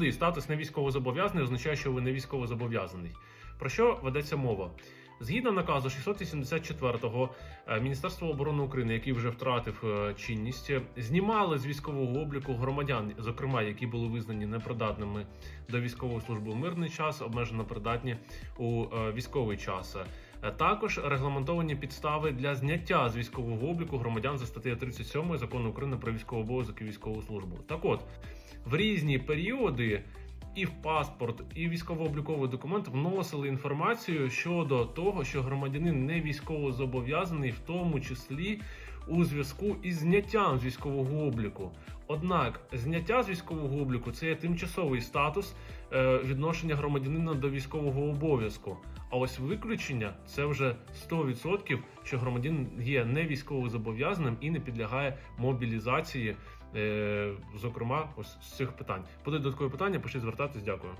завжди статус не військовозобов'язаний означає, що ви не військовозобов'язаний. Про що ведеться мова? Згідно наказу 684-го е, Міністерства оборони України, який вже втратив е, чинність, е, знімали з військового обліку громадян, зокрема, які були визнані непридатними до військової служби у мирний час, обмежено придатні у військовий час. Також регламентовані підстави для зняття з військового обліку громадян за статтею 37 закону України про військовий обов'язок і військову службу. Так от в різні періоди. І в паспорт, і військово-обліковий документ вносили інформацію щодо того, що громадянин не військово зобов'язаний, в тому числі у зв'язку із зняттям з військового обліку. Однак зняття з військового обліку це є тимчасовий статус е, відношення громадянина до військового обов'язку. А ось виключення це вже 100%, що громадянин є не військово зобов'язаним і не підлягає мобілізації. Е, зокрема, ось з цих питань. Буде додаткові питання, пишіть звертатись. Дякую.